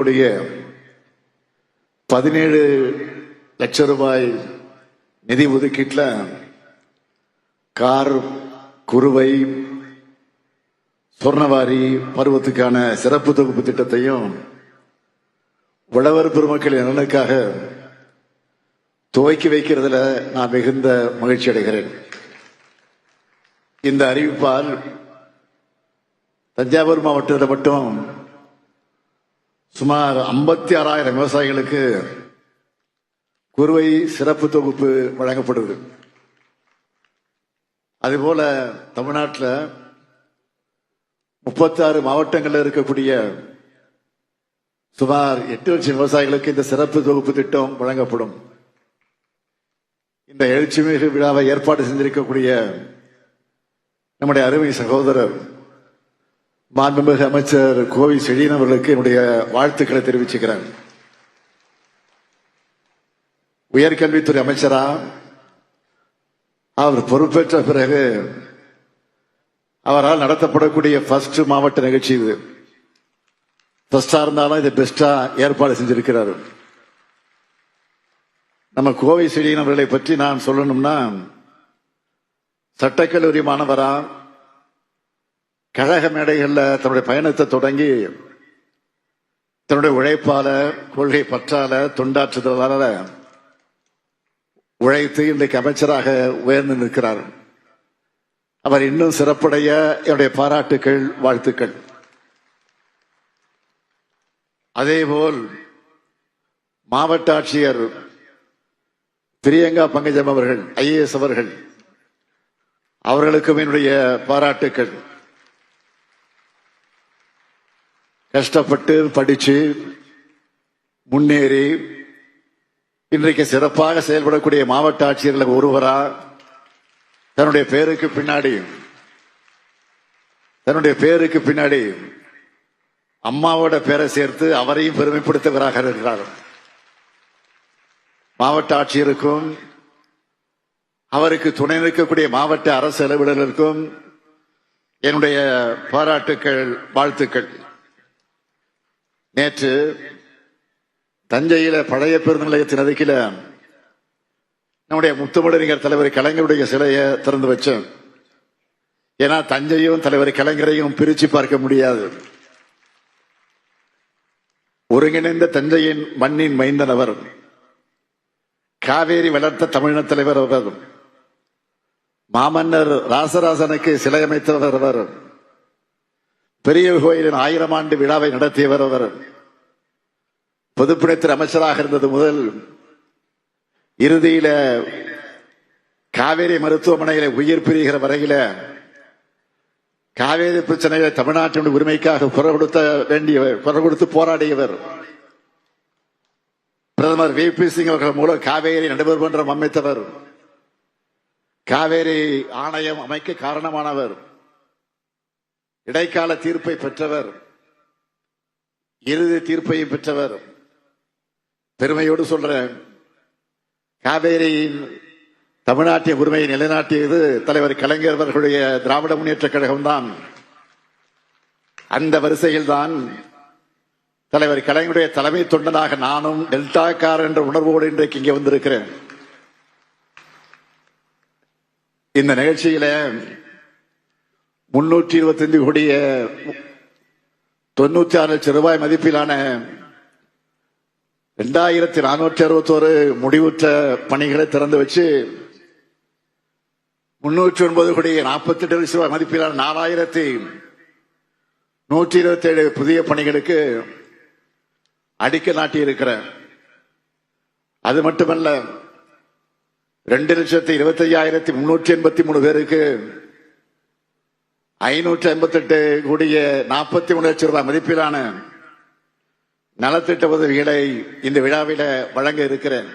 உடைய பதினேழு லட்சம் ரூபாய் நிதி ஒதுக்கீட்டில் கார் குறுவை சொர்ணவாரி பருவத்துக்கான சிறப்பு தொகுப்பு திட்டத்தையும் உழவர் பெருமக்களின் நலனுக்காக துவக்கி வைக்கிறதுல நான் மிகுந்த மகிழ்ச்சி அடைகிறேன். இந்த அறிவிப்பால் தஞ்சாவூர் மாவட்டத்தில் மட்டும் சுமார் ஐம்பத்தி ஆறாயிரம் விவசாயிகளுக்கு குறுவை சிறப்பு தொகுப்பு வழங்கப்படுது. அதுபோல தமிழ்நாட்டில் முப்பத்தாறு மாவட்டங்களில் இருக்கக்கூடிய சுமார் எட்டு லட்சம் விவசாயிகளுக்கு இந்த சிறப்பு தொகுப்பு திட்டம் வழங்கப்படும். இந்த எழுச்சிமிகு விழாவை ஏற்பாடு செஞ்சிருக்கக்கூடிய நம்முடைய அருமை சகோதரர் மாண்புமிகு அமைச்சர் கோவி செழியன் அவர்களுக்கு என்னுடைய வாழ்த்துக்களை தெரிவிச்சுக்கிறேன். உயர்கல்வித்துறை அமைச்சரா அவர் பொறுப்பேற்ற பிறகு அவரால் நடத்தப்படக்கூடிய ஃபர்ஸ்ட் மாவட்ட நிகழ்ச்சி இது. ஃபர்ஸ்டா இருந்தாலும் இதை பெஸ்டா ஏற்பாடு செஞ்சிருக்கிறார். நம்ம கோவை செழியன் அவர்களை பற்றி நான் சொல்லணும்னா சட்டக்கல்லூரி மாணவரா கழக மேடைகளில் தன்னுடைய பயணத்தை தொடங்கி தன்னுடைய உழைப்பால கொள்கை பற்றால தொண்டாற்றுதலால உழைத்து இன்றைக்கு அமைச்சராக உயர்ந்து நிற்கிறார். அவர் இன்னும் சிறப்புடைய என்னுடைய பாராட்டுக்கள் வாழ்த்துக்கள். அதேபோல் மாவட்ட ஆட்சியர் பிரியங்கா பங்கஜம் அவர்கள் ஐஏஎஸ் அவர்கள் அவர்களுக்கும் என்னுடைய பாராட்டுக்கள். கஷ்டப்பட்டு படிச்சு முன்னேறி இன்றைக்கு சிறப்பாக செயல்படக்கூடிய மாவட்ட ஆட்சியர்கள் ஒருவரா தன்னுடைய பேருக்கு பின்னாடி தன்னுடைய பேருக்கு பின்னாடி அம்மாவோட பேரை சேர்த்து அவரையும் பெருமைப்படுத்துவராக இருக்கிறார். மாவட்ட ஆட்சியருக்கும் அவருக்கு துணை நிற்கக்கூடிய மாவட்ட அரசு அலுவலர்களுக்கும் என்னுடைய பாராட்டுக்கள் வாழ்த்துக்கள். நேற்று தஞ்சையில பழைய பேருந்து நிலையத்தின் அருகில நம்முடைய முத்தமிழறிஞர் தலைவர் கலைஞருடைய சிலையை திறந்து வச்சேன். ஏன்னா தஞ்சையும் தலைவர் கலைஞரையும் பிரிச்சு பார்க்க முடியாது. ஒருங்கிணைந்த தஞ்சையின் மண்ணின் மைந்தன் அவர். காவேரி வளர்த்த தமிழின தலைவர் அவர். மாமன்னர் ராசராசனுக்கு சிலை அமைத்தவர் அவர். பெரிய கோயிலின் ஆயிரம் ஆண்டு விழாவை நடத்தியவர் அவர். பொதுப்பணித்துறை அமைச்சராக இருந்தது முதல் இறுதியில காவேரி மருத்துவமனையில உயிர் பிரிகிற வரையில காவேரி பிரச்சனைகளை தமிழ்நாட்டினுடைய உரிமைக்காக குரல் கொடுத்த வேண்டியவர் குரல் கொடுத்து போராடியவர். பிரதமர் வி. பி. சிங் அவர்கள் மூலம் காவேரி நடுவர்மன்றம் அமைத்தவர் காவேரி ஆணையம் அமைக்க காரணமானவர். இடைக்கால தீர்ப்பை பெற்றவர் இறுதி தீர்ப்பையும் பெற்றவர். பெருமையோடு சொல்றேன் காவேரியின் தமிழ்நாட்டிய உரிமையை நிலைநாட்டியது தலைவர் கலைஞர் அவர்களுடைய திராவிட முன்னேற்ற கழகம்தான். அந்த வரிசையில் தான் தலைவர் கலைஞருடைய தலைமை தொண்டனாக நானும் டெல்டாக்கார் என்ற உணர்வோடு இன்றைக்கு இங்கே வந்திருக்கிறேன். இந்த நிகழ்ச்சியில முன்னூற்றி இருபத்தி ஐந்து கோடிய தொண்ணூத்தி ஆறு லட்சம் ரூபாய் மதிப்பிலான இரண்டாயிரத்தி நானூற்றி அறுபத்தோரு முடிவுற்ற பணிகளை திறந்து வச்சு முன்னூற்றி ஒன்பது கோடி நாற்பத்தி எட்டு லட்சம் ரூபாய் மதிப்பிலான நாலாயிரத்தி நூற்றி இருபத்தி ஏழு புதிய பணிகளுக்கு அடிக்க நாட்டி இருக்கிறேன் அது மட்டுமல்ல ரெண்டு லட்சத்தி இருபத்தி ஐயாயிரத்தி முன்னூற்றி எண்பத்தி மூணு பேருக்கு ஐநூற்றி ஐம்பத்தி எட்டு கோடிய நாற்பத்தி மூணு லட்சம் ரூபாய் மதிப்பிலான நலத்திட்ட உதவிகளை இந்த விழாவில வழங்க இருக்கிறேன்.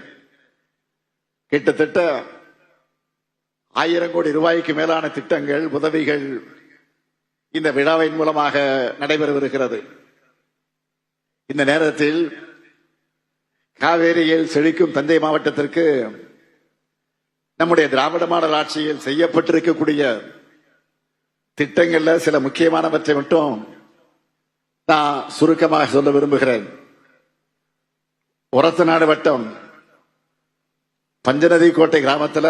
கிட்டத்தட்ட ஆயிரம் கோடி ரூபாய்க்கு மேலான திட்டங்கள் உதவிகள் இந்த விழாவின் மூலமாக நடைபெறவிருக்கிறது. இந்த நேரத்தில் காவேரியில் செழிக்கும் தந்தை மாவட்டத்திற்கு நம்முடைய திராவிட மாடல் ஆட்சியில் செய்யப்பட்டிருக்கக்கூடிய திட்டங்கள்ல சில முக்கியமானவற்றை மட்டும் நான் சுருக்கமாக சொல்ல விரும்புகிறேன். உரத்தநாடு வட்டம் பஞ்சநதி கோட்டை கிராமத்துல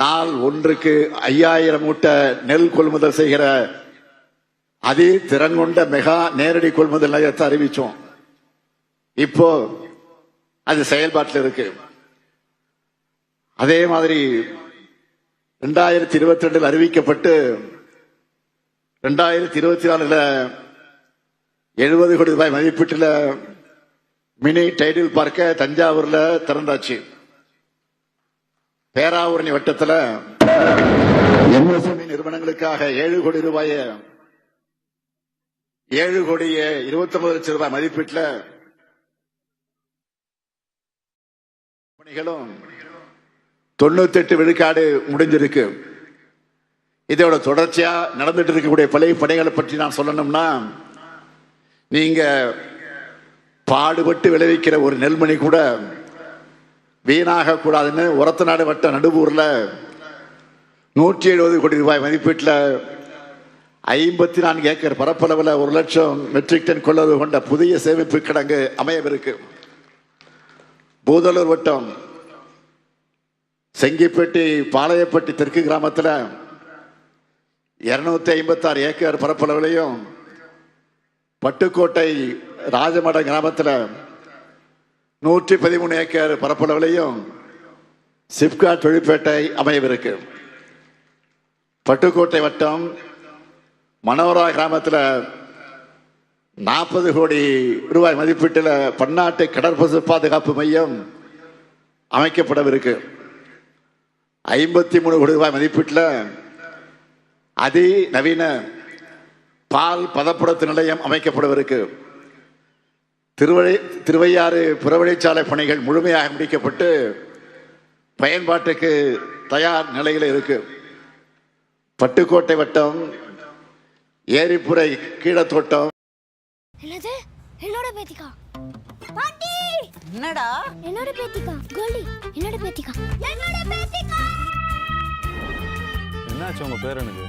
நாள் ஒன்றுக்கு ஐயாயிரம் மூட்டை நெல் கொள்முதல் செய்கிற அதி திறன் கொண்ட மெகா நேரடி கொள்முதல் நிலையத்தை அறிவிச்சோம். இப்போ அது செயல்பாட்டில் இருக்கு. அதே மாதிரி ரெண்டாயிரத்தி இருபத்தி ரெண்டில் அறிவிக்கப்பட்டு ரெண்டாயிரத்தி இருபத்தி நாலுல எழுபது கோடி ரூபாய் மதிப்பீட்டுல மினி டைடில் பார்க்க தஞ்சாவூர்ல திறந்தாச்சு. பேராவூரணி வட்டத்துல எம்எஸ்எம்இ நிறுவனங்களுக்காக ஏழு கோடி ரூபாய ஏழு கோடியே இருபத்தி ஒன்பது லட்சம் ரூபாய் மதிப்பீட்டில் பணிகளும் தொண்ணூத்தெட்டு விழுக்காடு முடிஞ்சிருக்கு. இதோட தொடர்ச்சியா நடந்துட்டு இருக்கக்கூடிய பழைய படைகளை பற்றி நான் சொல்லணும்னா நீங்க பாடுபட்டு விளைவிக்கிற ஒரு நெல்மணி கூட வீணாக கூடாதுன்னு உரத்தநாடு வட்ட நடுவூர்ல நூற்றி எழுபது கோடி ரூபாய் மதிப்பீட்டில் ஐம்பத்தி நான்கு ஏக்கர் பரப்பளவில் ஒரு லட்சம் மெட்ரிக் டன் கொள்ளளவு கொண்ட புதிய சேமிப்பு கிடங்கு அமையவிருக்கு. பூதலூர் வட்டம் செங்கிப்பட்டி பாளையப்பட்டி தெற்கு கிராமத்தில் இருநூத்தி ஐம்பத்தி ஆறு ஏக்கர் பரப்பளவுலையும் பட்டுக்கோட்டை ராஜமடம் கிராமத்தில் நூற்றி பதிமூணு ஏக்கர் பரப்பளவுலையும் சிப்காட் தொழிற்பேட்டை அமையவிருக்கு. பட்டுக்கோட்டை வட்டம் மனோரா கிராமத்தில் நாற்பது கோடி ரூபாய் மதிப்பீட்டில் பன்னாட்டு கடற்பசு பாதுகாப்பு மையம் அமைக்கப்படவிருக்கு. ஐம்பத்தி மூணு கோடி ரூபாய் மதிப்பீட்டில் அதி நவீன பால் பதப்படுத்து நிலையம் அமைக்கப்படவிருக்கு திருவழி திருவையாறு புறவழிச்சாலை பணிகள் முழுமையாக முடிக்கப்பட்டு பயன்பாட்டுக்கு தயார் நிலையில் இருக்கு. பட்டுக்கோட்டை வட்டம் ஏரிப்புரை கீழத்தோட்டம். என்னது? என்னோட பேத்திக்கா? பாட்டி என்னடா என்னோட பேத்திக்கா கோலி என்னோட பேத்திக்கா என்னோட பேத்திக்கா என்னாச்சு உங்க பேரனுக்கு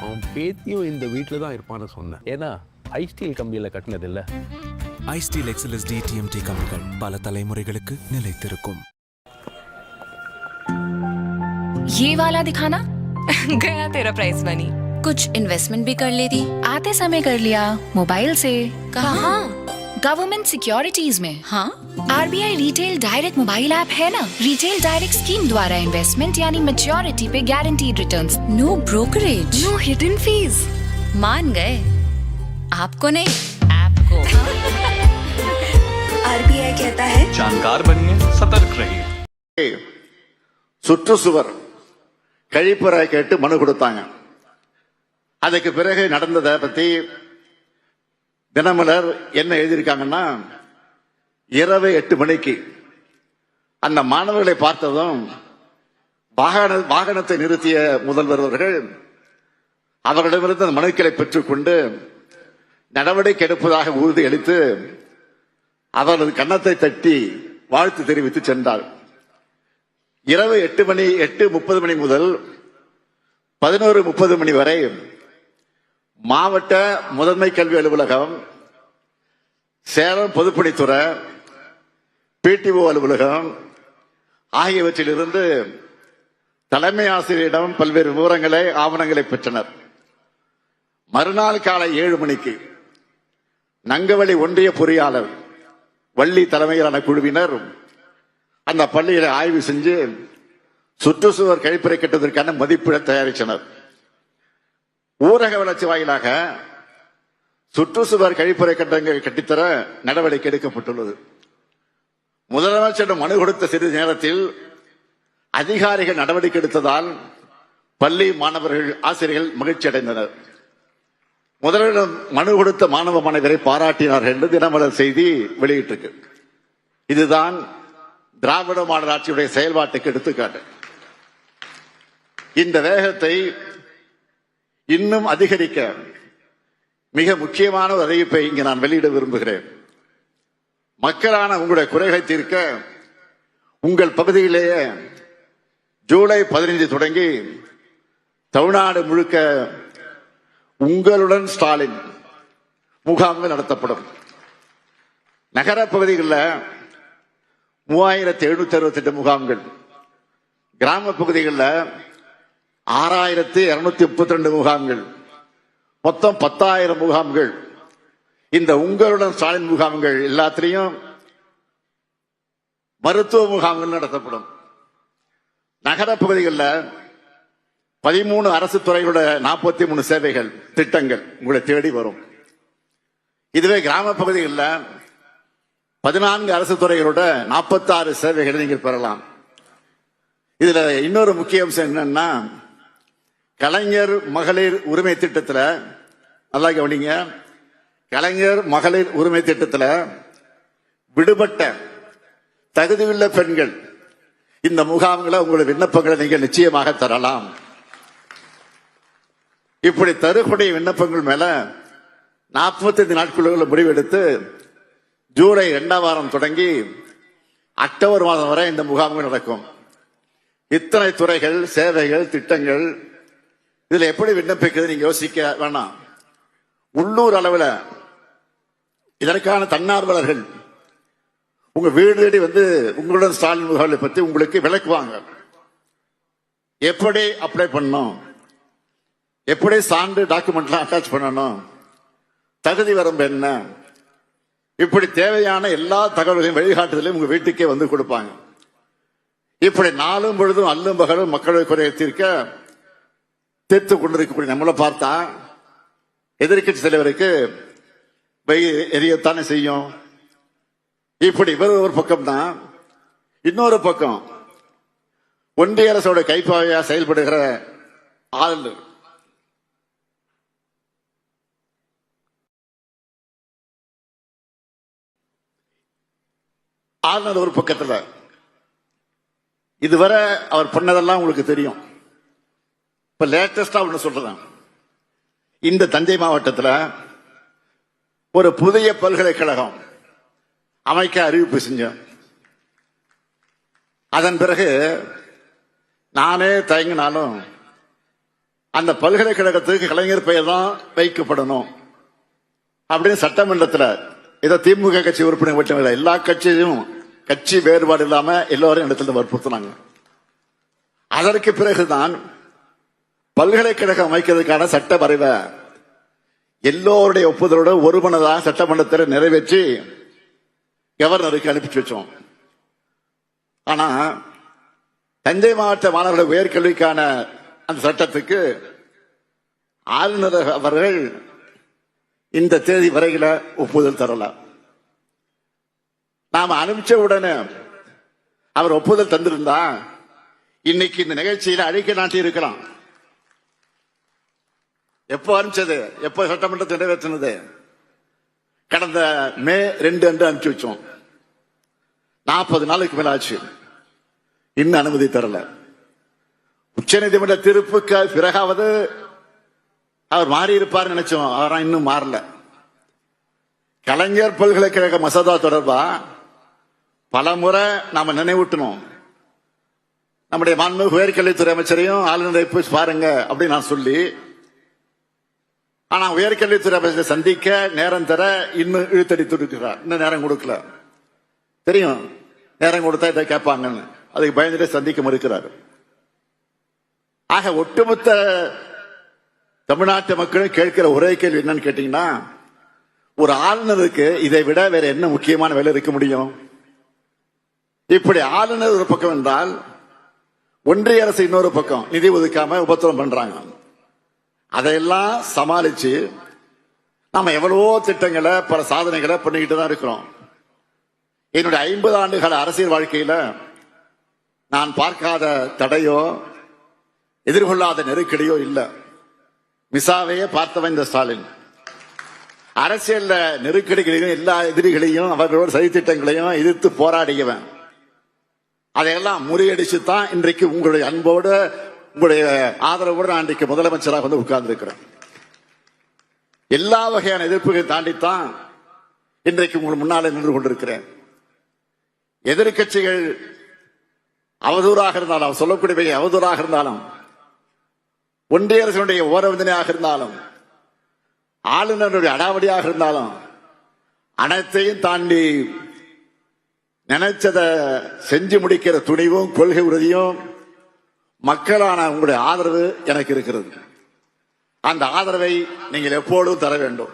அவன் பேத்தியும் இந்த வீட்டில் தான் இருப்பான்னு சொன்னேன் ஏன்னா ஐ ஸ்டீல் கம்பியில் கட்டினது இல்ல ஐஸ்டீல் எக்ஸலஸ் டிடிஎம்டி கம்பிகள் பல தலைமுறைகளுக்கு நிலைத்திருக்கும் ये वाला दिखाना गया तेरा प्राइस मनी कुछ इन्वेस्टमेंट भी कर लेती आते समय कर लिया मोबाइल से कहाँ गवर्नमेंट सिक्योरिटीज में हाँ RBI retail direct mobile app है ना रिटेल डायरेक्ट स्कीम द्वारा इन्वेस्टमेंट यानी मेच्योरिटी पे guaranteed returns no brokerage no hidden fees मान गए आपको नहीं आपको आरबीआई कहता है जानकार बनिए सतर्क रहिए சுற்றுச்சுவர் கழிப்பறை கேட்டு மனு கொடுத்தாங்க அதுக்கு பிறகு நடந்ததை பத்தி தினமலர் என்ன எழுதியிருக்காங்கன்னா இரவு எட்டு மணிக்கு. அந்த மாணவர்களை பார்த்ததும் வாகன வாகனத்தை நிறுத்திய முதல்வர் அவர்கள் அவர்களிடமிருந்து அந்த மனுக்களை பெற்றுக்கொண்டு நடவடிக்கை எடுப்பதாக உறுதி அளித்து அவரது கன்னத்தை தட்டி வாழ்த்து தெரிவித்து சென்றார். இரவு எட்டு மணி எட்டு முப்பது மணி முதல் பதினோரு முப்பது மணி வரை மாவட்ட முதன்மை கல்வி அலுவலகம் சேலம் பொதுப்பணித்துறை பிடிஓ அலுவலகம் ஆகியவற்றிலிருந்து தலைமை ஆசிரியரிடம் பல்வேறு விவரங்களை ஆவணங்களை பெற்றனர். மறுநாள் காலை ஏழு மணிக்கு நங்கவழி ஒன்றிய பொறியாளர் வள்ளி தலைமையிலான குழுவினர் அந்த பள்ளிகளை ஆய்வு செஞ்சு சுற்றுச்சுவர் கழிப்பறை கட்டுவதற்கான மதிப்பீடை தயாரித்தனர். ஊரக வளர்ச்சி வாயிலாக சுற்றுச்சுவர் கழிப்பறை கட்டங்கள் கட்டித்தர நடவடிக்கை எடுக்கப்பட்டுள்ளது. முதலமைச்சரிடம் மனு கொடுத்த சிறிது நேரத்தில் அதிகாரிகள் நடவடிக்கை எடுத்ததால் பள்ளி மாணவர்கள் ஆசிரியர்கள் மகிழ்ச்சி அடைந்தனர். முதலிடம் மனு கொடுத்த மாணவ மாணவரை பாராட்டினார்கள் என்று தினமலர் செய்தி வெளியிட்டிருக்கு. இதுதான் திராவிட மாடல் ஆட்சியுடைய செயல்பாட்டுக்கு எடுத்துக்காட்டு. இந்த வேகத்தை இன்னும் அதிகரிக்க மிக முக்கியமான ஒரு அறிவிப்பை இங்கு நான் வெளியிட விரும்புகிறேன். மக்களான உங்களுடைய குறைகளை தீர்க்க உங்கள் பகுதியிலேயே ஜூலை பதினைஞ்சு தொடங்கி தமிழ்நாடு முழுக்க உங்களுடன் ஸ்டாலின் முகாம்கள் நடத்தப்படும். நகர பகுதிகளில் மூவாயிரத்தி எழுநூத்தி அறுபத்தெட்டு முகாம்கள். கிராம பகுதிகளில் ஆறாயிரத்தி இருநூத்தி முப்பத்தி ரெண்டு முகாம்கள். மொத்தம் பத்தாயிரம் முகாம்கள். இந்த உங்களுடன் ஸ்டாலின் முகாம்கள் எல்லாத்திலையும் மருத்துவ முகாம்கள் நடத்தப்படும். நகர பகுதிகளில் பதிமூணு அரசு துறைகளோட நாற்பத்தி மூணு சேவைகள் திட்டங்கள் உங்களை தேடி வரும். இதுவே கிராம பகுதிகளில் பதினான்கு அரசு துறைகளோட நாற்பத்தாறு சேவைகளை நீங்கள் பெறலாம். இதுல இன்னொரு முக்கிய அம்சம் என்னன்னா கலைஞர் மகளிர் உரிமை திட்டத்தில் நல்லா கவனிங்க. கலைஞர் மகளிர் உரிமை திட்டத்தில் விடுபட்ட தகுதியுள்ள பெண்கள் இந்த முகாம்களை உங்களுடைய விண்ணப்பங்களை நீங்கள் நிச்சயமாக தரலாம். இப்படி தருக்கூடிய விண்ணப்பங்கள் மேல நாற்பத்தைந்து நாட்களுக்குள்ள முடிவெடுத்து ஜூலை இரண்டாம் வாரம் தொடங்கி அக்டோபர் மாதம் வரை இந்த முகாம்கள் நடக்கும். இத்தனை துறைகள் சேவைகள் திட்டங்கள் இதுல எப்படி விண்ணப்பிக்கிறது நீங்க யோசிக்க வேணாம். உள்ளூர் அளவில் இதற்கான தன்னார்வலர்கள் உங்க வீடு தேடி வந்து உங்களுடன் ஸ்டாலின் முகாம்களை பத்தி உங்களுக்கு விளக்குவாங்க. எப்படி அப்ளை பண்ணணும்? எப்படி சான்று டாக்குமெண்ட்லாம் அட்டாச் பண்ணணும்? தகுதி வரம்பு என்ன? இப்படி தேவையான எல்லா தகவல்களையும் வழிகாட்டுதலையும் உங்க வீட்டுக்கே வந்து கொடுப்பாங்க. இப்படி நாளும் பொழுதும் அல்லும் பகலும் மக்களை குறை தீர்க்க தீர்த்து கொண்டிருக்கக்கூடிய நம்மளை பார்த்தா எதிர்க்கட்சி தலைவருக்கு வெயில் எரியத்தானே செய்யும். இப்படி இவர் ஒரு பக்கம் தான் இன்னொரு பக்கம் ஒன்றிய அரசோட கைப்பாவையா செயல்படுகிற ஆளுநர். ஆளுநர் ஒரு பக்கத்துல. இதுவரை அவர் பண்ணதெல்லாம் உங்களுக்கு தெரியும். இப்ப லேட்டஸ்டா ஒண்ணு சொல்றேன். இந்த தஞ்சை மாவட்டத்தில் ஒரு புதிய பல்கலைக்கழகம் அமைக்க அறிவிப்பு செஞ்சோம். அதன் பிறகு நானே தயங்கினாலும் அந்த பல்கலைக்கழகத்துக்கு கலைஞர் பெயர் தான் வைக்கப்படணும். அப்படின்னு சட்டமன்றத்தில் ஏதோ திமுக கட்சி உறுப்பினர் மட்டும் இல்லை எல்லா கட்சியும் கட்சி வேறுபாடு இல்லாம எல்லோரும் இடத்துல வற்புறுத்தினாங்க. அதற்கு பிறகுதான் பல்கலைக்கழகம் அமைக்கிறதுக்கான சட்ட வரைவை எல்லோருடைய ஒப்புதலோட ஒருமனதாக சட்டமன்றத்தில் நிறைவேற்றி கவர்னருக்கு அனுப்பிச்சு வச்சோம். ஆனா தஞ்சை மாவட்ட மாணவர்கள் உயர்கல்விக்கான அந்த சட்டத்துக்கு ஆளுநர் அவர்கள் இந்த தேதி வரையில ஒப்புதல் தரல. நாம அனுப்பிச்ச உடனே அவர் ஒப்புதல் தந்திருந்தா இன்னைக்கு இந்த நிகழ்ச்சியில அழைக்க நாட்டி இருக்கலாம். எப்போ ஆரம்பிச்சது? எப்போ சட்டமன்றத்தை நிறைவேற்றினது கடந்த மே ரெண்டு அன்று அனுப்பிச்சு வச்சோம். நாற்பது நாளுக்கு மேல ஆச்சு. இன்னும் அனுமதி தரல. உச்சநீதிமன்ற தீர்ப்புக்கு பிறகாவது அவர் மாறி இருப்பார் நினைச்சோம். அவரா இன்னும் மாறல. கலைஞர் பல்கலைக்கழக மசோதா தொடர்பா பல முறை நாம நினைவூட்டணும். நம்முடைய மாண்பு உயர்கல்வித்துறை அமைச்சரையும் ஆளுநரை போய் பாருங்க அப்படின்னு நான் சொல்லி ஆனா உயர்கல்வித்துறை அமைச்சரை சந்திக்க நேரம் தர இன்னும் இழுத்தடித்து இருக்கிறார் இன்னும் நேரம் கொடுக்கல. தெரியும். நேரம் கொடுத்தா இதை கேட்பாங்கன்னு. அதுக்கு பயந்துட்டு சந்திக்க மறுக்கிறார். ஆக ஒட்டுமொத்த தமிழ்நாட்டு மக்களும் கேட்கிற ஒரே கேள்வி என்னன்னு கேட்டீங்கன்னா ஒரு ஆளுநருக்கு இதை விட வேற என்ன முக்கியமான வேலை இருக்க முடியும்? இப்படி ஆளுநர் ஒரு பக்கம் என்றால் ஒன்றிய அரசு இன்னொரு பக்கம் நிதி ஒதுக்காம உபத்திரம் பண்றாங்க. அதையெல்லாம் சமாளிச்சு நாம எவ்வளவோ திட்டங்களை பல சாதனைகளை பண்ணிக்கிட்டு தான் இருக்கிறோம். என்னுடைய ஐம்பது ஆண்டுகால அரசியல் வாழ்க்கையில நான் பார்க்காத தடையோ எதிர்கொள்ளாத நெருக்கடியோ இல்லை. மிசாவையே பார்த்தவன் இந்த ஸ்டாலின். அரசியல்ல நெருக்கடிகளையும் எல்லா எதிரிகளையும் அவர்களோட சதித்திட்டங்களையும் எதிர்த்து போராடியவன். அதையெல்லாம் முறியடிச்சு தான் இன்றைக்கு உங்களுடைய அன்போடு உங்களுடைய ஆதரவோடு நான் இன்றைக்கு முதலமைச்சராக வந்து உட்கார்ந்திருக்கிறேன். எல்லா வகையான எதிர்ப்புகளை தாண்டித்தான் இன்றைக்கு உங்கள் முன்னாலே நின்று கொண்டிருக்கிறேன். எதிர்கட்சிகள் அவதூறாக இருந்தாலும் சொல்லக்கூடியவை சொல்லக்கூடிய அவதூறாக இருந்தாலும் ஒன்றிய அரசினுடைய ஓரவந்தனையாக இருந்தாலும் ஆளுநருடைய அடாவடியாக இருந்தாலும் அனைத்தையும் தாண்டி நினைச்சத செஞ்சு முடிக்கிற துணிவும் கொள்கை உறுதியும் மக்களான உங்களுடைய ஆதரவு எனக்கு இருக்கிறது. அந்த ஆதரவை நீங்கள் எப்போதும் தர வேண்டும்.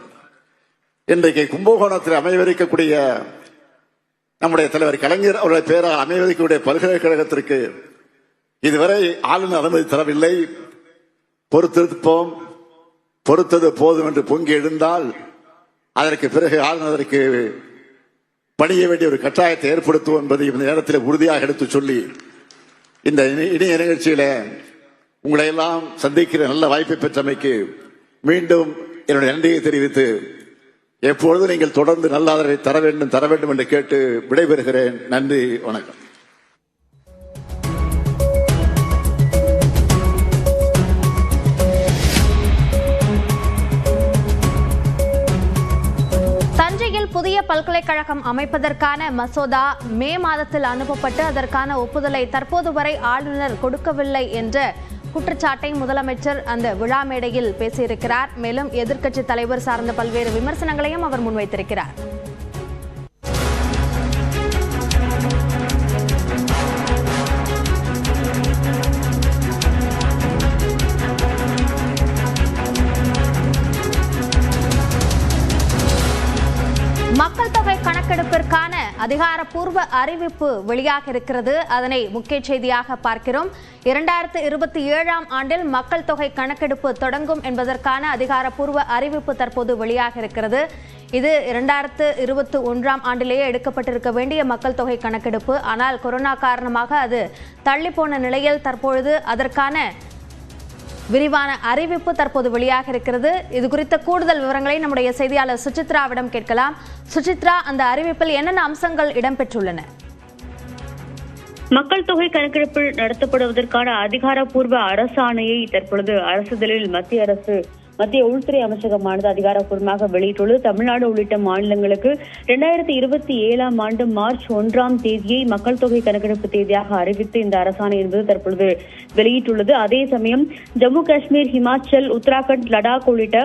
இன்றைக்கு கும்பகோணத்தில் அமைவிருக்கக்கூடிய நம்முடைய தலைவர் கலைஞர் அவருடைய பேராக அமைவதற்குடைய பல்கலைக்கழகத்திற்கு இதுவரை ஆளுநர் அனுமதி தரவில்லை. பொறுத்திருப்போம். பொறுத்தது போதும் என்று பொங்கி எழுந்தால் அதற்கு பிறகு ஆளுநருக்கு பணிய வேண்டிய ஒரு கட்டாயத்தை ஏற்படுத்துவோம் என்பதை இந்த நேரத்தில் உறுதியாக எடுத்து சொல்லி இந்த இனி- நிகழ்ச்சியில உங்களை எல்லாம் சந்திக்கிற நல்ல வாய்ப்பை பெற்றமைக்கு மீண்டும் என்னுடைய நன்றியை தெரிவித்து எப்பொழுதும் நீங்கள் தொடர்ந்து நல்ல ஆதரவை தர வேண்டும் தர வேண்டும் என்று கேட்டு விடைபெறுகிறேன். நன்றி வணக்கம். புதிய பல்கலைக்கழகம் அமைப்பதற்கான மசோதா மே மாதத்தில் அனுப்பப்பட்டு அதற்கான ஒப்புதலை தற்போது வரை ஆளுநர் கொடுக்கவில்லை என்ற குற்றச்சாட்டை முதலமைச்சர் அந்த விழா மேடையில் பேசியிருக்கிறார். மேலும் எதிர்க்கட்சி தலைவர் சார்ந்த பல்வேறு விமர்சனங்களையும் அவர் முன்வைத்திருக்கிறார். அதிகாரப்பூர்வ அறிவிப்பு வெளியாக இருக்கிறது. அதனை முக்கிய செய்தியாக பார்க்கிறோம். இரண்டாயிரத்து இருபத்தி ஏழாம் ஆண்டில் மக்கள் தொகை கணக்கெடுப்பு தொடங்கும் என்பதற்கான அதிகாரப்பூர்வ அறிவிப்பு தற்போது வெளியாக இருக்கிறது. இது இரண்டாயிரத்து இருபத்தி ஒன்றாம் ஆண்டிலேயே எடுக்கப்பட்டிருக்க வேண்டிய மக்கள் தொகை கணக்கெடுப்பு. ஆனால் கொரோனா காரணமாக அது தள்ளிப்போன நிலையில் தற்பொழுது அதற்கான விரிவான அறிவிப்பு தற்போது வெளியாக இருக்கிறது. இது குறித்த கூடுதல் விவரங்களை நம்முடைய செய்தியாளர் சுசித்ராவிடம் கேட்கலாம். சுசித்ரா அந்த அறிவிப்பில் என்னென்ன அம்சங்கள் இடம்பெற்றுள்ளன? மக்கள் தொகை கணக்கெடுப்பு நடத்தப்படுவதற்கான அதிகாரப்பூர்வ அரசாணையை தற்பொழுது அரசுதலில் மத்திய அரசு மத்திய உள்துறை அமைச்சகமானது அதிகாரப்பூர்வமாக வெளியிட்டுள்ளது. தமிழ்நாடு உள்ளிட்ட மாநிலங்களுக்கு இரண்டாயிரத்தி இருபத்தி ஏழாம் ஆண்டு மார்ச் ஒன்றாம் தேதியை மக்கள் தொகை கணக்கெடுப்பு தேதியாக அறிவித்து இந்த அரசாணை என்பது தற்பொழுது வெளியிட்டுள்ளது. அதே சமயம் ஜம்மு காஷ்மீர் ஹிமாச்சல் உத்தராகண்ட் லடாக் உள்ளிட்ட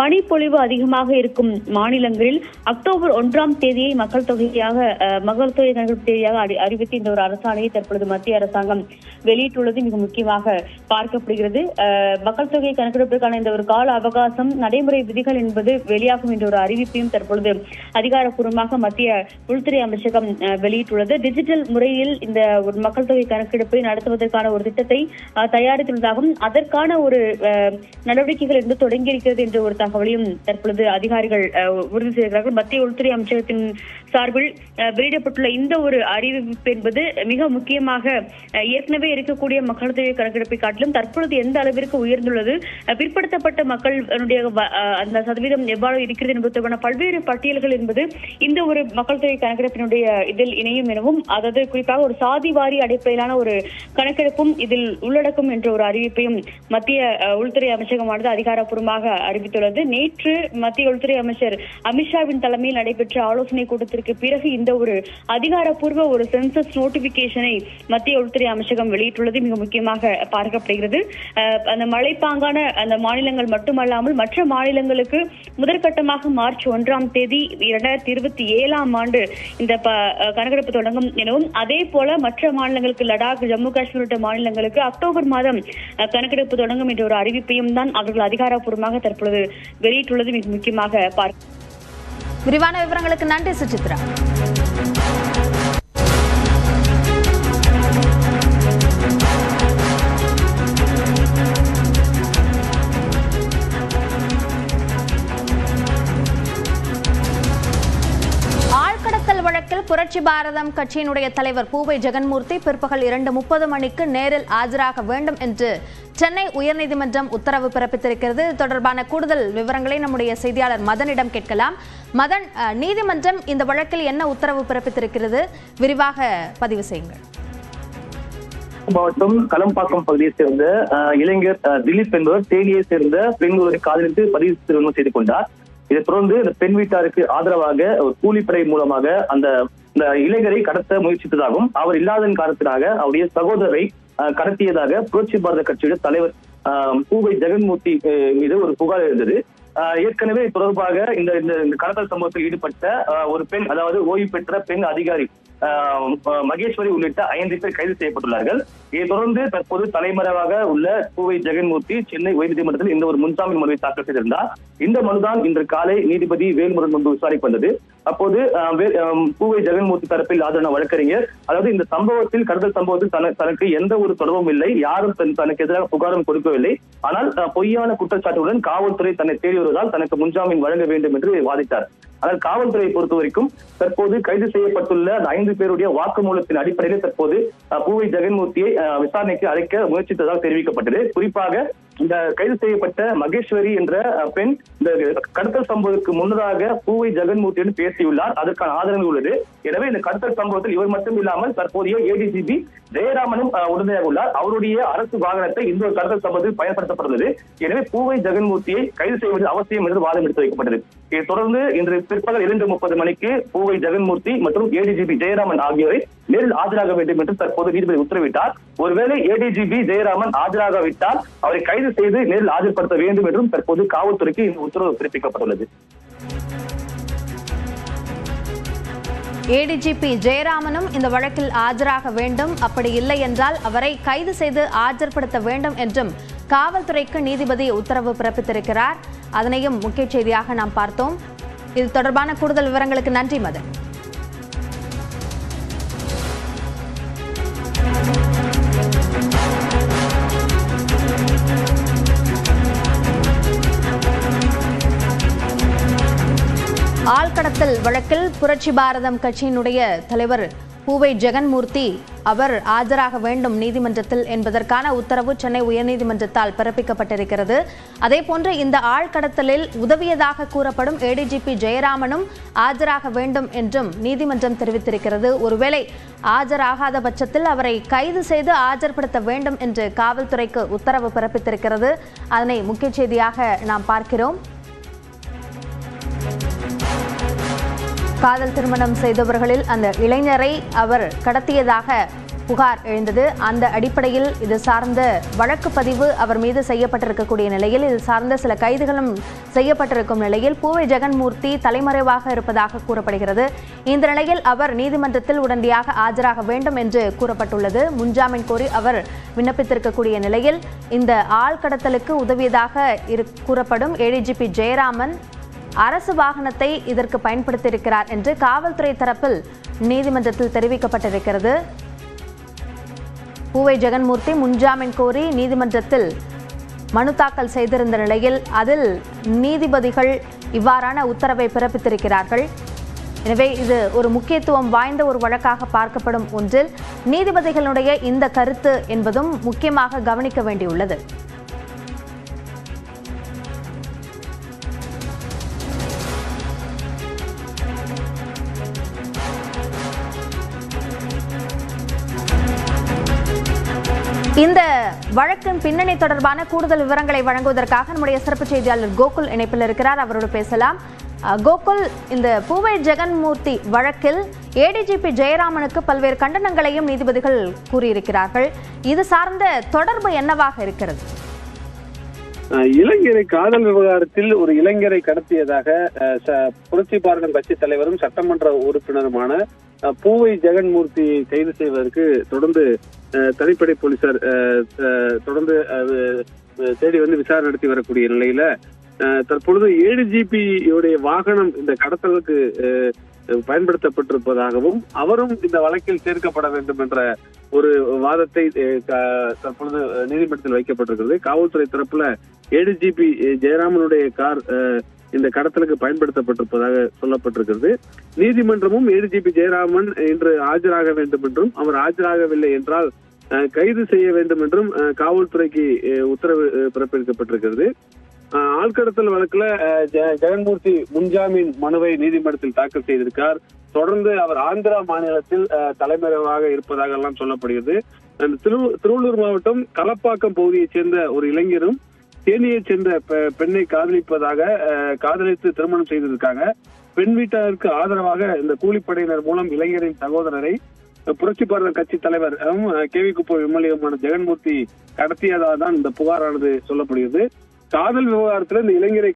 பனிப்பொழிவு அதிகமாக இருக்கும் மாநிலங்களில் அக்டோபர் ஒன்றாம் தேதியை மக்கள் தொகையாக மக்கள் தொகை கணக்கெடுப்பு தேதியாக அறிவித்து இந்த ஒரு அரசாணையை தற்பொழுது மத்திய அரசாங்கம் வெளியிட்டுள்ளது. மிக முக்கியமாக பார்க்கப்படுகிறது. மக்கள் தொகை கணக்கெடுப்பிற்கான இந்த ஒரு கால கால அவகாசம் நடைமுறை விதிகள் என்பது வெளியாகும் என்ற ஒரு அறிவிப்பையும் தற்பொழுது அதிகாரப்பூர்வமாக மத்திய உள்துறை அமைச்சகம் வெளியிட்டுள்ளது. டிஜிட்டல் முறையில் இந்த ஒரு மக்கள் தொகை கணக்கெடுப்பை நடத்துவதற்கான ஒரு திட்டத்தை தயாரித்துள்ளதாகவும் அதற்கான ஒரு நடவடிக்கைகள் என்று தொடங்கியிருக்கிறது என்ற ஒரு தகவலையும் தற்பொழுது அதிகாரிகள் உறுதி செய்கிறார்கள் மத்திய உள்துறை அமைச்சகத்தின் சார்பில் வெளியிடப்பட்டுள்ள இந்த ஒரு அறிவிப்பு என்பது மிக முக்கியமாக ஏற்கனவே இருக்கக்கூடிய மக்கள் தொகை கணக்கெடுப்பை காட்டிலும் தற்பொழுது எந்த அளவிற்கு உயர்ந்துள்ளது பிற்படுத்தப்பட்ட மக்களுடைய அந்த சதவீதம் எவ்வாறு இருக்கிறது என்பது தொடர்பான பல்வேறு பட்டியல்கள் என்பது இந்த ஒரு மக்கள் தொகை கணக்கெடுப்பினுடைய இதில் இணையும் எனவும் அதாவது குறிப்பாக ஒரு சாதி வாரி அடிப்படையிலான ஒரு கணக்கெடுப்பும் இதில் உள்ளடக்கும் என்ற ஒரு அறிவிப்பையும் மத்திய உள்துறை அமைச்சகமானது அதிகாரப்பூர்வமாக அறிவித்துள்ளது. நேற்று மத்திய உள்துறை அமைச்சர் அமித்ஷாவின் தலைமையில் நடைபெற்ற ஆலோசனை கூட்டத்திற்கு பிறகு இந்த ஒரு அதிகாரப்பூர்வ ஒரு சென்சஸ் நோட்டிபிகேஷனை மத்திய உள்துறை அமைச்சகம் வெளியிட்டுள்ளது. மிக முக்கியமாக பார்க்கப்படுகிறது. அந்த மலைப்பாங்கான அந்த மாநிலங்கள் மட்டுமல்லாமல் மற்ற மாநிலங்களுக்கு முதற்கட்டமாக மார்ச் ஒன்றாம் தேதி இரண்டாயிரத்தி இருபத்தி ஏழாம் ஆண்டு இந்த கணக்கெடுப்பு தொடங்கும் எனவும் அதே போல மற்ற மாநிலங்களுக்கு லடாக் ஜம்மு காஷ்மீர் உள்ளிட்ட மாநிலங்களுக்கு அக்டோபர் மாதம் அஹ், கணக்கெடுப்பு தொடங்கும் என்ற ஒரு அறிவிப்பையும் தான் அவர்கள் அதிகாரப்பூர்வமாக தற்பொழுது வெளியிட்டுள்ளது. மிக முக்கியமாக பார்க்க விரிவான விவரங்களுக்கு நன்றி சுசித்ரா. புரட்சி பாரதம் கட்சியினுடைய தலைவர் பூவை ஜெகன்மூர்த்தி பிற்பகல் இரண்டு முப்பது மணிக்கு நேரில் ஆஜராக வேண்டும் என்று சென்னை உயர்நீதிமன்றம் உத்தரவு பிறப்பித்திருக்கிறது. இது தொடர்பான கூடுதல் விவரங்களை நம்முடைய செய்தியாளர் மதனிடம் கேட்கலாம். மதன் நீதிமன்றம் இந்த வழக்கில் என்ன உத்தரவு பிறப்பித்திருக்கிறது? விரிவாக பதிவு செய்யுங்கள். மாவட்டம் களம்பாக்கம் பகுதியை சேர்ந்த இளைஞர் திலீப் என்பவர் தேனியை சேர்ந்த பெண் ஒரு காதலித்து பதிவு திருமணம் செய்து கொண்டார். இதைத் தொடர்ந்து இந்த பெண் வீட்டாருக்கு ஆதரவாக ஒரு கூலிப்படை மூலமாக அந்த இந்த இளைஞரை கடத்த முயற்சித்ததாகவும் அவர் இல்லாதன் காரணத்தினாக அவருடைய சகோதரரை கடத்தியதாக புரட்சி பாரத கட்சியுடைய தலைவர் பூவை ஜெகன்மூர்த்தி மீது ஒரு புகார் இருந்தது ஆஹ் ஏற்கனவே தொடர்பாக இந்த இந்த இந்த கடத்தல் சம்பவத்தில் ஈடுபட்ட ஆஹ் ஒரு பெண் அதாவது ஓய்வு பெற்ற பெண் அதிகாரி மகேஸ்வரி உள்ளிட்ட ஐந்து பேர் கைது செய்யப்பட்டுள்ளார்கள். இதைத் தொடர்ந்து தற்போது தலைமறைவாக உள்ள பூவை ஜெகன்மூர்த்தி சென்னை உயர்நீதிமன்றத்தில் இந்த ஒரு முன்ஜாமீன் மனுவை தாக்கல் செய்திருந்தார். இந்த மனுதான் இன்று காலை நீதிபதி வேல்முருகன் முன்பு விசாரிக்கு வந்தது அப்போது பூவை ஜெகன்மூர்த்தி தரப்பில் ஆஜரான வழக்கறிஞர் அதாவது இந்த சம்பவத்தில் கடத்தல் சம்பவத்தில் தனக்கு எந்த ஒரு தொடர்பும் இல்லை. யாரும் தன்- தனக்கு எதிராக புகாரும் கொடுக்கவில்லை. ஆனால் பொய்யான குற்றச்சாட்டுடன் காவல்துறை தன்னை தேடி வருவதால் தனக்கு முன்ஜாமீன் வழங்க வேண்டும் என்று வாதிட்டார். ஆனால் காவல்துறையை பொறுத்த வரைக்கும் தற்போது கைது செய்யப்பட்டுள்ள அந்த ஐந்து பேருடைய வாக்குமூலத்தின் அடிப்படையில் தற்போது பூவை ஜெகன்மூர்த்தியை அஹ், விசாரணைக்கு அழைக்க முயற்சித்ததாக தெரிவிக்கப்பட்டது. குறிப்பாக இந்த கைது செய்யப்பட்ட மகேஸ்வரி என்ற பெண் இந்த கடத்தல் சம்பவத்துக்கு முன்னதாக பூவை ஜெகன்மூர்த்தியுடன் பேசியுள்ளார். அதற்கான ஆதரவு உள்ளது. எனவே இந்த கடத்தல் சம்பவத்தில் இவர் மட்டும் இல்லாமல் தற்போதைய ஏடிசிபி ஜெயராமனும் உடனடியாக உள்ளார். அவருடைய அரசு வாகனத்தை இந்த ஒரு கடத்தல் சம்பவத்தில் பயன்படுத்தப்பட்டுள்ளது. எனவே பூவை ஜெகன்மூர்த்தியை கைது செய்வது அவசியம் என்று வாதம் எடுத்து வைக்கப்பட்டது. இதைத் தொடர்ந்து இன்று பிற்பகல் இரண்டு முப்பது மணிக்கு பூவை ஜெகன்மூர்த்தி மற்றும் ஏடிஜிபி ஜெயராமன் ஆகியோரை நேரில் ஆஜராக வேண்டும் என்று தற்போது நீதிபதி உத்தரவிட்டார். ஒருவேளை ஏடிஜிபி ஜெயராமன் ஆஜராகாவிட்டால் அவரை கைது செய்து நேரில் ஆஜர்படுத்த வேண்டும் என்றும் தற்போது காவல்துறைக்கு இந்த உத்தரவு பிறப்பிக்கப்பட்டுள்ளது. ஏடிஜிபி ஜெயராமனும் இந்த வழக்கில் ஆஜராக வேண்டும். அப்படி இல்லை என்றால் அவரை கைது செய்து ஆஜர்படுத்த வேண்டும் என்றும் காவல்துறைக்கு நீதிபதி உத்தரவு பிறப்பித்திருக்கிறார். அதனையும் முக்கிய செய்தியாக நாம் பார்த்தோம். இது தொடர்பான கூடுதல் விவரங்களுக்கு நன்றி மதன். ஆள்கடத்தல் வழக்கில் புரட்சி பாரதம் கட்சியினுடைய தலைவர் பூவை ஜெகன்மூர்த்தி அவர் ஆஜராக வேண்டும் நீதிமன்றத்தில் என்பதற்கான உத்தரவு சென்னை உயர்நீதிமன்றத்தால் பிறப்பிக்கப்பட்டிருக்கிறது. அதேபோன்று இந்த ஆழ்கடத்தலில் உதவியதாக கூறப்படும் ஏடிஜிபி ஜெயராமனும் ஆஜராக வேண்டும் என்றும் நீதிமன்றம் தெரிவித்திருக்கிறது. ஒருவேளை ஆஜராகாத பட்சத்தில் அவரை கைது செய்து ஆஜர்படுத்த வேண்டும் என்று காவல்துறைக்கு உத்தரவு பிறப்பித்திருக்கிறது. அதனை முக்கிய செய்தியாக நாம் பார்க்கிறோம். காதல் திருமணம் செய்தவர்களில் அந்த இளைஞரை அவர் கடத்தியதாக புகார் எழுந்தது. அந்த அடிப்படையில் இது சார்ந்த வழக்கு பதிவு அவர் மீது செய்யப்பட்டிருக்கக்கூடிய நிலையில் இது சார்ந்த சில கைதுகளும் செய்யப்பட்டிருக்கும் நிலையில் பூவை ஜெகன்மூர்த்தி தலைமறைவாக இருப்பதாக கூறப்படுகிறது. இந்த நிலையில் அவர் நீதிமன்றத்தில் உடனடியாக ஆஜராக வேண்டும் என்று கூறப்பட்டுள்ளது. முன்ஜாமீன் கோரி அவர் விண்ணப்பித்திருக்கக்கூடிய நிலையில் இந்த ஆள் கடத்தலுக்கு உதவியதாக இரு கூறப்படும் ஏடிஜிபி ஜெயராமன் அரசு வாகனத்தை இதற்கு பயன்படுத்தியிருக்கிறார் என்று காவல்துறை தரப்பில் நீதிமன்றத்தில் தெரிவிக்கப்பட்டிருக்கிறது. பூவை ஜெகன்மூர்த்தி முன்ஜாமீன் கோரி நீதிமன்றத்தில் மனு தாக்கல் செய்திருந்த நிலையில் அதில் நீதிபதிகள் இவ்வாறான உத்தரவை பிறப்பித்திருக்கிறார்கள். எனவே இது ஒரு முக்கியத்துவம் வாய்ந்த ஒரு வழக்காக பார்க்கப்படும் ஒன்றில் நீதிபதிகளுடைய இந்த கருத்து என்பதும் முக்கியமாக கவனிக்க வேண்டியுள்ளது. வழக்கின் பின்னணி தொடர்பான கூடுதல் விவரங்களை வழங்குவதற்காக நம்முடைய சிறப்பு செய்தியாளர் கோகுல் இணைப்பில் இருக்கிறார். அவரோடு பேசலாம். கோகுல் இந்த பூவை ஜெகன்மூர்த்தி வழக்கில் ஏடிஜிபி ஜெயராமனுக்கு பல்வேறு கண்டனங்களையும் நீதிபதிகள் கூறியிருக்கிறார்கள். இது சார்ந்த தொடர்பு என்னவாக இருக்கிறது? இளைஞரை காதல் விவகாரத்தில் ஒரு இளைஞரை கடத்தியதாக புரட்சி பாரதம் கட்சி தலைவரும் சட்டமன்ற உறுப்பினருமான பூவை ஜெகன்மூர்த்தி கைது செய்வதற்கு தொடர்ந்து அஹ், தனிப்படை போலீசார் அஹ், தொடர்ந்து தேடி வந்து விசாரணை நடத்தி வரக்கூடிய நிலையில அஹ், தற்பொழுது ஏழு ஜிபியுடைய வாகனம் இந்த கடத்தலுக்கு அஹ், பயன்படுத்தப்பட்டிருப்பதாகவும் அவரும் இந்த வழக்கில் சேர்க்கப்பட வேண்டும் என்ற ஒரு வாதத்தை தற்பொழுது நீதிமன்றத்தில் வைக்கப்பட்டிருக்கிறது. காவல்துறை தரப்புல ஜிபி ஜெயராமனுடைய கார் அஹ், இந்த கடத்தலுக்கு பயன்படுத்தப்பட்டிருப்பதாக சொல்லப்பட்டிருக்கிறது. நீதிமன்றமும் ஏடிஜிபி ஜெயராமன் இன்று ஆஜராக வேண்டும் என்றும் அவர் ஆஜராகவில்லை என்றால் அஹ், கைது செய்ய வேண்டும் என்றும் காவல்துறைக்கு உத்தரவு பிறப்பிக்கப்பட்டிருக்கிறது. ஆழ்கடத்தல் வழக்குல ஜெ- ஜெகன்மூர்த்தி முன்ஜாமீன் மனுவை நீதிமன்றத்தில் தாக்கல் செய்திருக்கார் தொடர்ந்து அவர் ஆந்திரா மாநிலத்தில் அஹ், தலைமறைவாக இருப்பதாக எல்லாம் சொல்லப்படுகிறது. அந்த திரு- திருவள்ளூர் மாவட்டம் களப்பாக்கம் பகுதியைச் சேர்ந்த ஒரு இளைஞரும் தேனியைச் சேர்ந்த பெண்ணை காதலிப்பதாக காதலித்து திருமணம் செய்திருக்காங்க. பெண் வீட்டாருக்கு ஆதரவாக இந்த கூலிப்படையினர் மூலம் இளைஞரின் சகோதரரை புரட்சி பாரத கட்சி தலைவர் கேவி குப்பம் எம்எல்ஏமான ஜெகன்மூர்த்தி கடத்தியதாக தான் இந்த புகாரானது சொல்லப்படுகிறது. காதல் விவகாரத்தில் இந்த இளைஞரை